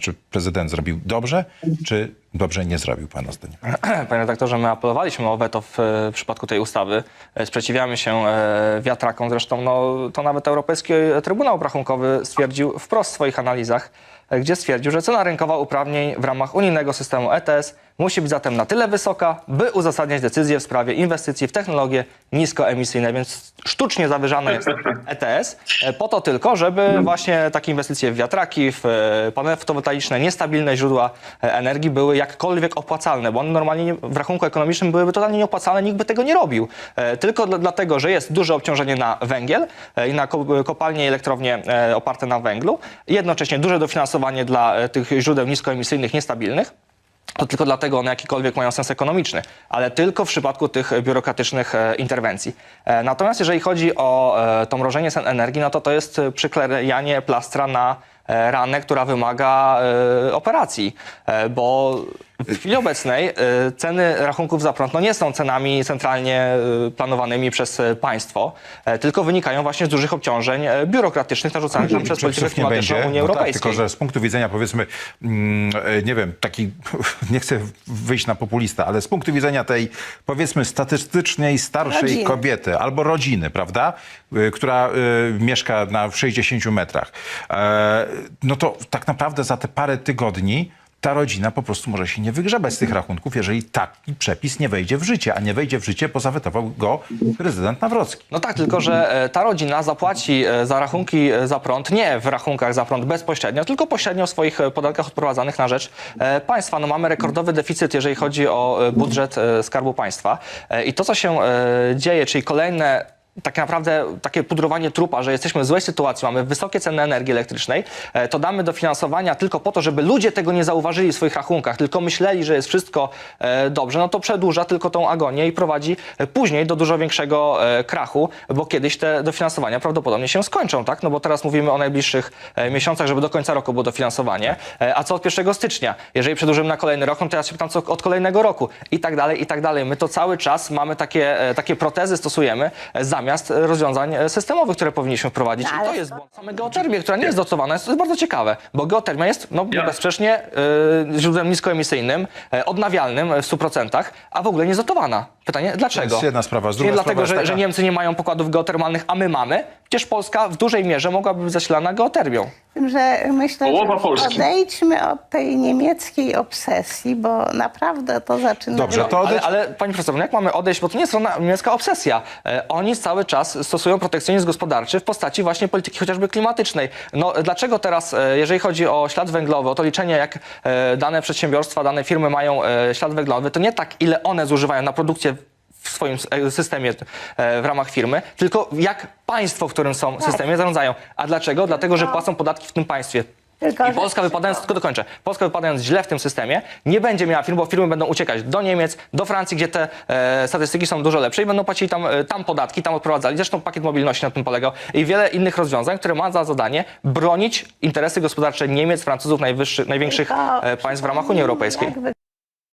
Czy prezydent zrobił dobrze, czy dobrze nie zrobił, pana zdaniem? Panie redaktorze, my apelowaliśmy o weto w, e, przypadku tej ustawy. E, Sprzeciwiamy się e, wiatrakom. Zresztą no, to nawet Europejski Trybunał Obrachunkowy stwierdził wprost w swoich analizach, gdzie stwierdził, że cena rynkowa uprawnień w ramach unijnego systemu ETS musi być zatem na tyle wysoka, by uzasadniać decyzje w sprawie inwestycji w technologie niskoemisyjne, więc sztucznie zawyżane jest ETS po to tylko, żeby właśnie takie inwestycje w wiatraki, w panele fotowoltaiczne, niestabilne źródła energii były jakkolwiek opłacalne, bo one normalnie nie, w rachunku ekonomicznym byłyby totalnie nieopłacalne, nikt by tego nie robił. E, Tylko dla- dlatego, że jest duże obciążenie na węgiel e, i na ko- kopalnie i elektrownie e, oparte na węglu, jednocześnie duże dofinansowanie dla tych źródeł niskoemisyjnych, niestabilnych. To tylko dlatego one jakikolwiek mają sens ekonomiczny, ale tylko w przypadku tych biurokratycznych interwencji. Natomiast jeżeli chodzi o to mrożenie cen energii, no to to jest przyklejanie plastra na ranę, która wymaga e, operacji, e, bo w chwili obecnej e, ceny rachunków za prąd no nie są cenami centralnie e, planowanymi przez e, państwo, e, tylko wynikają właśnie z dużych obciążeń e, biurokratycznych narzucanych nam przez politykę klimatyczną będzie. Unii No tak, Europejskiej. tylko, że z punktu widzenia powiedzmy, mm, e, nie wiem, taki, nie chcę wyjść na populista, ale z punktu widzenia tej powiedzmy statystycznej, starszej Rodziny. kobiety albo rodziny, prawda, która mieszka na w 60 metrach, e, no to tak naprawdę za te parę tygodni ta rodzina po prostu może się nie wygrzebać z tych rachunków, jeżeli taki przepis nie wejdzie w życie, a nie wejdzie w życie, bo zawetował go prezydent Nawrocki. No tak, tylko że e, ta rodzina zapłaci e, za rachunki e, za prąd nie w rachunkach za prąd bezpośrednio, tylko pośrednio w swoich podatkach odprowadzanych na rzecz państwa. No mamy rekordowy deficyt, jeżeli chodzi o budżet Skarbu Państwa. I to, co się dzieje, czyli kolejne tak naprawdę takie pudrowanie trupa, że jesteśmy w złej sytuacji, mamy wysokie ceny energii elektrycznej, e, to damy dofinansowania tylko po to, żeby ludzie tego nie zauważyli w swoich rachunkach, tylko myśleli, że jest wszystko e, dobrze, no to przedłuża tylko tą agonię i prowadzi e, później do dużo większego krachu, bo kiedyś te dofinansowania prawdopodobnie się skończą, tak? No bo teraz mówimy o najbliższych miesiącach, żeby do końca roku było dofinansowanie, a co od 1 stycznia? Jeżeli przedłużymy na kolejny rok, no to ja się pytam, co od kolejnego roku i tak dalej, i tak dalej. My to cały czas mamy takie, takie protezy, stosujemy e, zamiast rozwiązań e, systemowych, które powinniśmy wprowadzić. No, I to jest błąd. Same geotermię, która nie jest dotowana, jest, to jest bardzo ciekawe, bo geotermia jest no, bezsprzecznie e, źródłem niskoemisyjnym, e, odnawialnym w 100%, a w ogóle nie zdotowana. Pytanie, dlaczego? jest jedna sprawa. Z Nie dlatego, sprawa że, że Niemcy nie mają pokładów geotermalnych, a my mamy. Przecież Polska w dużej mierze mogłaby być zasilana geotermią. tym, że myślę, Połowa że Polski. odejdźmy od tej niemieckiej obsesji, bo naprawdę to zaczyna... Dobrze, to Ale, odejdź... ale pani profesor, jak mamy odejść, bo to nie jest niemiecka obsesja. E, oni cały czas stosują protekcjonizm gospodarczy w postaci właśnie polityki chociażby klimatycznej. No dlaczego teraz, e, jeżeli chodzi o ślad węglowy, o to liczenie, jak e, dane przedsiębiorstwa, dane firmy mają e, ślad węglowy, to nie tak, ile one zużywają na produkcję w swoim e, systemie e, w ramach firmy, tylko jak państwo, w którym są systemie, zarządzają. A dlaczego? Dlatego, że płacą podatki w tym państwie. Tylko, I że- Polska wypadając, tylko dokończę, Polska wypadając źle w tym systemie, nie będzie miała firm, bo firmy będą uciekać do Niemiec, do Francji, gdzie te e, statystyki są dużo lepsze i będą płacili tam, e, tam podatki, tam odprowadzali. Zresztą pakiet mobilności na tym polegał i wiele innych rozwiązań, które ma za zadanie bronić interesy gospodarcze Niemiec, Francuzów, największych Tylko e, państw w ramach Unii Europejskiej. Jak